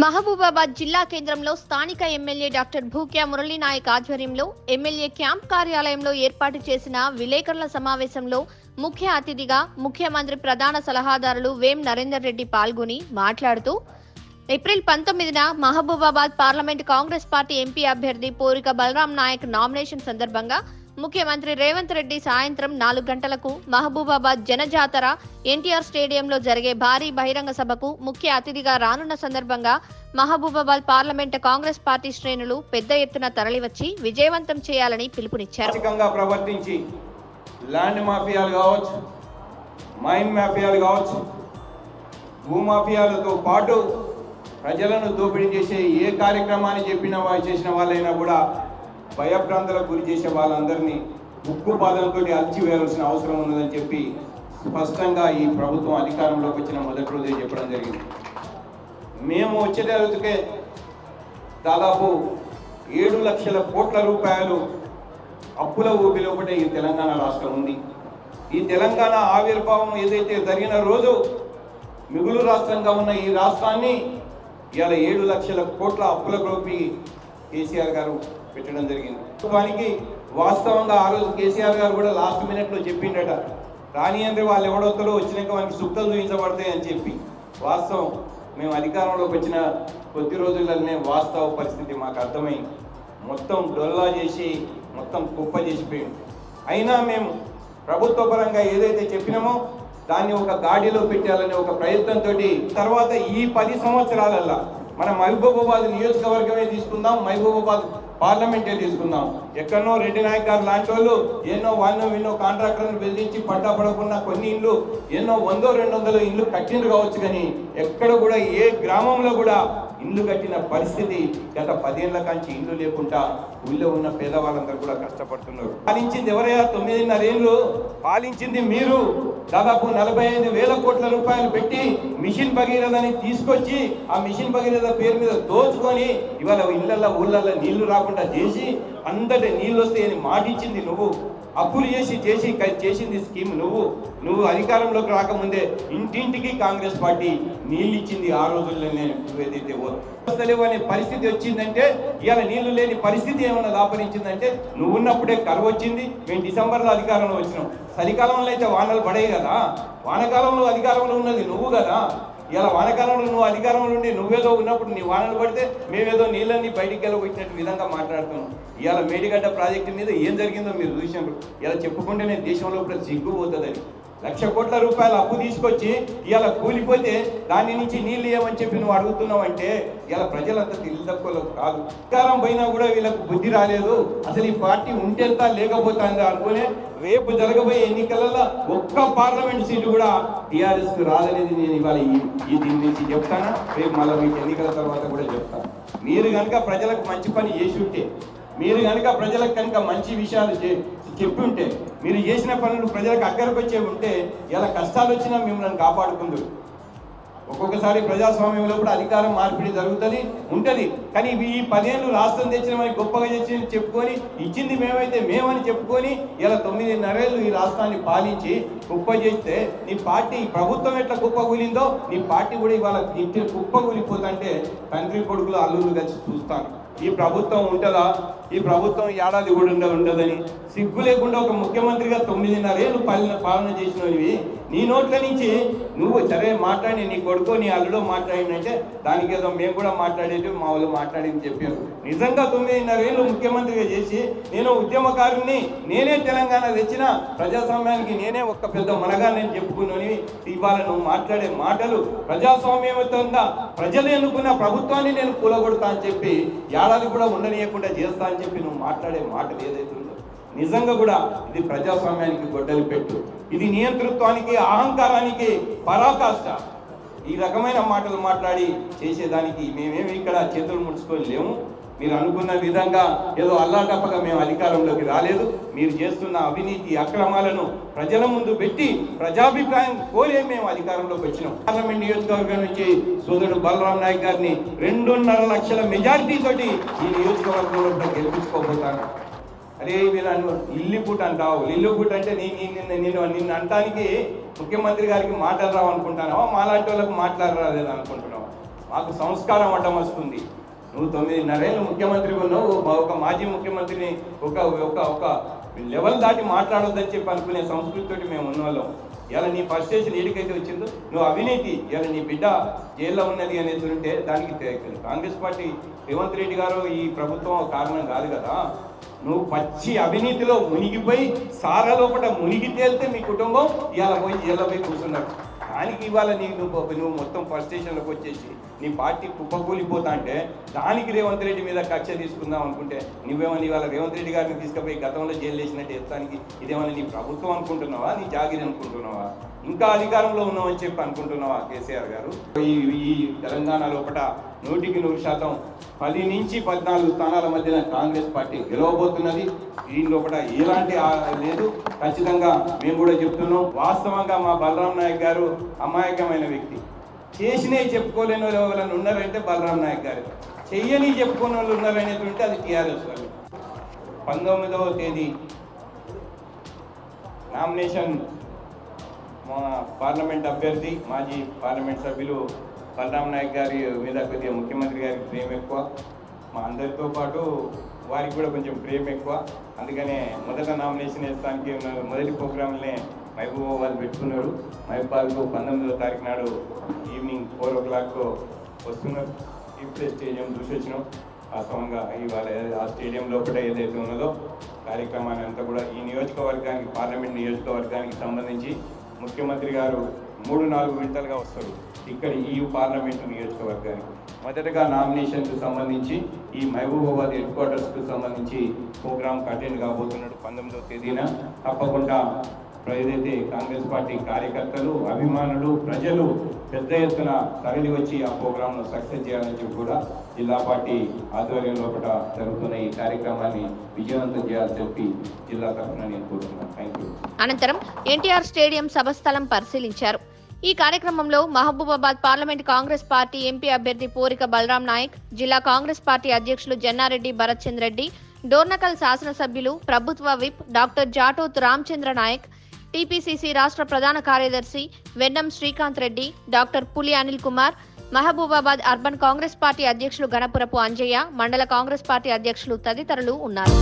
మహబూబాబాద్ జిల్లా కేంద్రంలో స్థానిక ఎమ్మెల్యే డాక్టర్ భూక్యా మురళీనాయక్ ఆధ్వర్యంలో ఎమ్మెల్యే క్యాంప్ కార్యాలయంలో ఏర్పాటు చేసిన విలేకరుల సమావేశంలో ముఖ్య అతిథిగా ముఖ్యమంత్రి ప్రధాన సలహాదారులు వేం నరేందర్ రెడ్డి పాల్గొని మాట్లాడుతూ ఏప్రిల్ పంతొమ్మిదిన Mahabubabad parliament Congress party MP అభ్యర్థి పోరిక బలరాం నాయక్ నామినేషన్ సందర్భంగా ముఖ్యమంత్రి రేవంత్ రెడ్డి సాయంత్రం నాలుగు గంటలకు మహబూబాబాద్ జనజాతర ఎన్టీఆర్ స్టేడియంలో జరిగే భారీ బహిరంగ సభకు ముఖ్య అతిథిగా రానున్న సందర్భంగా మహబూబాబాద్ పార్లమెంట్ కాంగ్రెస్ పార్టీ శ్రేణులు పెద్ద ఎత్తున తరలివచ్చి విజయవంతం చేయాలని పిలుపునిచ్చారు. ప్రవర్తించి ల్యాండ్ మాఫియాలు కావచ్చు మైన్ మాఫియాలు కావచ్చు భూమాఫియాలతో పాటు ప్రజలను దోపిడీ చేసే ఏ కార్యక్రమాన్ని చెప్పిన చేసిన వాళ్ళైనా కూడా భయభ్రాంతులకు గురి చేసే వాళ్ళందరినీ ఉక్కు పాదలతో అల్చివేయాల్సిన అవసరం ఉన్నదని చెప్పి స్పష్టంగా ఈ ప్రభుత్వం అధికారంలోకి వచ్చిన మొదటి రోజే చెప్పడం జరిగింది. మేము వచ్చే రోజుకే దాదాపు ఏడు లక్షల కోట్ల రూపాయలు అప్పుల ఊపిలో ఒకటే ఈ తెలంగాణ రాష్ట్రం ఉంది. ఈ తెలంగాణ ఆవిర్భావం ఏదైతే జరిగిన రోజు మిగులు రాష్ట్రంగా ఉన్న ఈ రాష్ట్రాన్ని ఇవాళ ఏడు లక్షల కోట్ల అప్పుల రూపి కేసీఆర్ గారు పెట్టడం జరిగింది. దానికి వాస్తవంగా ఆ రోజు కేసీఆర్ గారు కూడా లాస్ట్ మినిట్లో చెప్పిండట రాని అంటే వాళ్ళు ఎవడొస్తారో వచ్చినాక మనకి సుక్కలు చూపించబడతాయి అని చెప్పి. వాస్తవం. మేము అధికారంలోకి వచ్చిన కొద్ది రోజులనే వాస్తవ పరిస్థితి మాకు అర్థమై మొత్తం డొల్లా చేసి మొత్తం కుప్ప చేసిపోయింది అయినా మేము ప్రభుత్వ పరంగా ఏదైతే చెప్పినామో దాన్ని ఒక గాడిలో పెట్టాలనే ఒక ప్రయత్నంతో తర్వాత ఈ పది సంవత్సరాలల్లా మన మహబూబాబాద్ నియోజకవర్గమే తీసుకుందాం మహబూబాబాద్ పార్లమెంటే తీసుకుందాం ఎక్కడో రెడ్డి నాయక్ గారు లాంటి వాళ్ళు ఎన్నో వాళ్ళు ఎన్నో కాంట్రాక్టర్లను బెదిరించి పడ్డా పడకుండా కొన్ని ఇల్లు ఎన్నో వందో రెండు వందల ఇల్లు కట్టిండ్రు కావచ్చు కానీ ఎక్కడ కూడా ఏ గ్రామంలో కూడా ఇల్లు కట్టిన పరిస్థితి గత పదేళ్ళ కాంచి ఇల్లు లేకుండా ఊళ్ళో ఉన్న పేదవాళ్ళందరూ కూడా కష్టపడుతున్నారు. పాలించింది ఎవరయ్యా? తొమ్మిదిన్నర ఏళ్ళు పాలించింది మీరు. దాదాపు నలభై ఐదు వేల కోట్ల రూపాయలు పెట్టి మిషన్ భగీరథని తీసుకొచ్చి ఆ మిషన్ భగీరథ పేరు మీద దోచుకొని ఇవాళ ఇళ్ళల్లో ఊళ్ళల్లో నీళ్ళు రాకుండా చేసి అందరి నీళ్ళు వస్తాయని మాటిచ్చింది నువ్వు. అప్పులు చేసి చేసి చేసింది స్కీమ్ నువ్వు. నువ్వు అధికారంలోకి రాకముందే ఇంటింటికి కాంగ్రెస్ పార్టీ నీళ్ళు ఇచ్చింది ఆ రోజుల్లోనే ఏదైతే వస్తలేవు అనే పరిస్థితి వచ్చిందంటే ఇవాళ నీళ్ళు లేని పరిస్థితి ఏమైనా దాపరించిందంటే నువ్వు ఉన్నప్పుడే కరువు వచ్చింది. మేము డిసెంబర్లో అధికారంలో వచ్చినాం. చలికాలంలో అయితే వానలు పడేవి కదా. వానకాలంలో అధికారంలో ఉన్నది నువ్వు కదా. ఇలా వానకాలంలో నువ్వు అధికారంలో ఉండి నువ్వేదో ఉన్నప్పుడు నీ వానలు పడితే మేమేదో నీళ్ళని బయటికి వెళ్ళబోయినట్టు విధంగా మాట్లాడుతున్నాం. ఇవాళ మేడిగడ్డ ప్రాజెక్టు మీద ఏం జరిగిందో మీరు చూసినప్పుడు. ఇలా చెప్పుకుంటేనే దేశంలో కూడా సిగ్గు పోతుందని లక్ష కోట్ల రూపాయల అప్పు తీసుకొచ్చి ఇవాళ కూలిపోతే దాని నుంచి నీళ్ళు ఇవ్వమని చెప్పి నువ్వు అడుగుతున్నావు అంటే ఇలా ప్రజలంతా తెలివి తక్కువలో కాదు. అధికారం పోయినా కూడా వీళ్ళకు బుద్ధి రాలేదు. అసలు ఈ పార్టీ ఉంటేంత లేకపోతుందా అనుకునే రేపు జరగబోయే ఎన్నికలలో ఒక్క పార్లమెంట్ సీటు కూడా టీఆర్ఎస్కు రాదనేది నేను ఇవాళ ఈ ఈ దీని నుంచి చెప్తాను? రేపు మళ్ళీ మీకు ఎన్నికల తర్వాత కూడా చెప్తాను మీరు కనుక ప్రజలకు మంచి పని చేసి ఉంటే మీరు కనుక ప్రజలకు కనుక మంచి విషయాలు చే- చెప్పి ఉంటే మీరు చేసిన పనులు ప్రజలకు అక్కడికి వచ్చే ఉంటే ఎలా కష్టాలు వచ్చినా మిమ్మల్ని కాపాడుకుందరు. ఒక్కొక్కసారి ప్రజాస్వామ్యంలో కూడా అధికారం మార్పిడి జరుగుతుంది ఉంటుంది. కానీ ఈ పదేళ్ళు రాష్ట్రం తెచ్చినామని గొప్పగా చేసి చెప్పుకొని ఇచ్చింది మేమైతే మేమని చెప్పుకొని ఇలా తొమ్మిదిన్నరేళ్ళు ఈ రాష్ట్రాన్ని పాలించి కుప్ప చేస్తే నీ పార్టీ ప్రభుత్వం ఎట్లా గొప్ప కూలిందో నీ పార్టీ కూడా ఇవాళ ఇంటి కుప్ప కూలిపోతుంటే తండ్రి కొడుకులు అల్లుళ్ళు కలిసి చూస్తాను. ఈ ప్రభుత్వం ఉంటుందా? ఈ ప్రభుత్వం ఏడాది కూడా ఉండదని. సిగ్గు లేకుండా ఒక ముఖ్యమంత్రిగా తొమ్మిదిన్నర ఏళ్ళు పాలన పాలన చేసినవి. నీ నోట్ల నుంచి నువ్వు సరే మాట్లాడి నీ కొడుకు నీ అల్లుడు మాట్లాడినంటే దానికి ఏదో మేము కూడా మాట్లాడేది మా వాళ్ళు మాట్లాడింది చెప్పారు. నిజంగా తొమ్మిదిన్నర ఏళ్ళు ముఖ్యమంత్రిగా చేసి నేను ఉద్యమకారుని నేనే తెలంగాణ తెచ్చిన ప్రజాస్వామ్యానికి నేనే ఒక పెద్ద మనగా నేను చెప్పుకున్నాను ఇవాళ నువ్వు మాట్లాడే మాటలు ప్రజాస్వామ్యంతో ప్రజలు ఎన్నుకున్న ప్రభుత్వాన్ని నేను కూలగొడతా అని చెప్పి ఏడాది కూడా ఉండనీయకుండా చేస్తా అని చెప్పి నువ్వు మాట్లాడే మాటలు ఏదైతే ఉందో నిజంగా కూడా ఇది ప్రజాస్వామ్యానికి గొడ్డలి పెట్టు. ఇది నియంతృత్వానికి అహంకారానికి పరాకాష్ట. ఈ రకమైన మాటలు మాట్లాడి చేసేదానికి మేమేమి ఇక్కడ చేతులు ముడుచుకొని లేము. మీరు అనుకున్న విధంగా ఏదో అల్లాటప్పగా మేము అధికారంలోకి రాలేదు. మీరు చేస్తున్న అవినీతి అక్రమాలను ప్రజల ముందు పెట్టి ప్రజాభిప్రాయం కోరే మేము అధికారంలోకి వచ్చినాం. పార్లమెంట్ నియోజకవర్గం నుంచి సోదరుడు బలరాం నాయక్ గారిని రెండున్నర లక్షల మెజారిటీ తోటి ఈ నియోజకవర్గంలో కూడా గెలిపించుకోబోతాను. అరే వీళ్ళు ఇల్లిపుట్ అంటావు. ఇల్లుపుట్ అంటే నీ నేను నిన్ను అంటానికి ముఖ్యమంత్రి గారికి మాటలు రావు అనుకుంటానావా మాలాంటి వాళ్ళకి మాట్లాడరాలేదు అనుకుంటున్నావా మాకు సంస్కారం అడ్డం వస్తుంది. నువ్వు తొమ్మిదిన్నరేళ్ళు ముఖ్యమంత్రి ఉన్నావు మా- ఒక మాజీ ముఖ్యమంత్రిని ఒక ఒక ఒక లెవెల్ దాటి మాట్లాడొద్దని చెప్పి అనుకునే సంస్కృతితోటి మేము ఉన్నవాళ్ళం. ఇలా నీ ఫస్ట్ స్టేషన్ ఏడికైతే వచ్చిందో నువ్వు అవినీతి ఇలా నీ బిడ్డ జైల్లో ఉన్నది అనేది ఉంటే దానికి కాంగ్రెస్ పార్టీ రేవంత్ రెడ్డి గారు ఈ ప్రభుత్వం కారణం కాదు కదా. నువ్వు పచ్చి అవినీతిలో మునిగిపోయి సారా మునిగి తేలితే మీ కుటుంబం ఇలా పోయి జైల్లో పోయి కూర్చున్నారు. దానికి ఇవాళ నీకు నువ్వు నువ్వు మొత్తం ఫస్ట్ స్టేషన్లోకి వచ్చేసి నీ పార్టీ కుప్పకూలిపోతా అంటే దానికి రేవంత్ రెడ్డి మీద కక్ష తీసుకుందాం అనుకుంటే నువ్వేమని ఇవాళ రేవంత్ రెడ్డి గారిని తీసుకుపోయి గతంలో జైలు వేసినట్టు ఎత్తానికి ఇదేమన్నా నీ ప్రభుత్వం అనుకుంటున్నావా? నీ జాగిరి అనుకుంటున్నావా? ఇంకా అధికారంలో ఉన్నామని చెప్పి అనుకుంటున్నావా కేసీఆర్ గారు? ఈ ఈ తెలంగాణ లోపల నూటికి నూరు శాతం పది నుంచి పద్నాలుగు స్థానాల మధ్యన కాంగ్రెస్ పార్టీ గెలవబోతున్నది. దీని లోపల ఎలాంటి ఆ- లేదు. ఖచ్చితంగా మేము కూడా చెప్తున్నాం. వాస్తవంగా మా బలరాం నాయక్ గారు అమాయకమైన వ్యక్తి. చేసినవి చెప్పుకోలేని వాళ్ళు ఎవరైనా ఉన్నారంటే బలరాం నాయక్ గారు. చెయ్యని చెప్పుకునే వాళ్ళు ఉన్నారనేటువంటి అది టీఆర్ఎస్ వాళ్ళు. పంతొమ్మిదవ తేదీ నామినేషన్ మా పార్లమెంట్ అభ్యర్థి మాజీ పార్లమెంట్ సభ్యులు బలరామ్ నాయక్ గారి మీద కొద్దిగా ముఖ్యమంత్రి గారికి ప్రేమ ఎక్కువ. మా అందరితో పాటు వారికి కూడా కొంచెం ప్రేమ ఎక్కువ. అందుకనే మొదట నామినేషన్ వేస్తానికి మొదటి మొదటి ప్రోగ్రాంలనే వాళ్ళు పెట్టుకున్నారు. మహబూబాబాద్కు పంతొమ్మిదవ తారీఖు నాడు ఈవినింగ్ ఫోర్ ఓ క్లాక్ వస్తున్నారు. ఇప్పుడే స్టేడియం చూసి వచ్చినాం వాస్తవంగా ఇవాళ ఆ స్టేడియం లోపల ఏదైతే ఉన్నదో కార్యక్రమాన్ని అంతా కూడా ఈ నియోజకవర్గానికి పార్లమెంట్ నియోజకవర్గానికి సంబంధించి ముఖ్యమంత్రి గారు మూడు నాలుగు వింతలుగా వస్తారు. ఇక్కడ ఈ పార్లమెంటు నియోజకవర్గానికి. మొదటగా నామినేషన్కు సంబంధించి ఈ మహబూబాబాద్ హెడ్ క్వార్టర్స్కు సంబంధించి ప్రోగ్రాం అటెండ్ కాబోతున్నాడు పంతొమ్మిదవ తేదీన తప్పకుండా ఏదైతే కాంగ్రెస్ పార్టీ కార్యకర్తలు అభిమానులు ప్రజలు పెద్ద ఎత్తున తరలి వచ్చి ఆ ప్రోగ్రాంను సక్సెస్ చేయాలని చెప్పి కూడా జిల్లా పార్టీ ఆధ్వర్యంలో ఒకట జరుగుతున్న ఈ కార్యక్రమాన్ని విజయవంతం చేయాలని చెప్పి జిల్లా తరఫున నేను కోరుతున్నాను. థ్యాంక్ యూ అనంతరం ఎన్టీఆర్ స్టేడియం సభస్థలం పరిశీలించారు. ఈ కార్యక్రమంలో Mahabubabad parliament Congress party MP అభ్యర్థి పోరిక బలరాం నాయక్ జిల్లా కాంగ్రెస్ పార్టీ అధ్యక్షులు జన్నారెడ్డి భరత్ చంద్ డోర్నకల్ శాసనసభ్యులు ప్రభుత్వ whip doctor Jatoth Ramachandra Nayak TPCC రాష్ట్ర ప్రధాన కార్యదర్శి Vennam Srikanth Reddy doctor Puli Anil Kumar Mahabubabad urban Congress party అధ్యక్షులు గణపురపు అంజయ్య మండల కాంగ్రెస్ పార్టీ అధ్యక్షులు తదితరులు ఉన్నారు.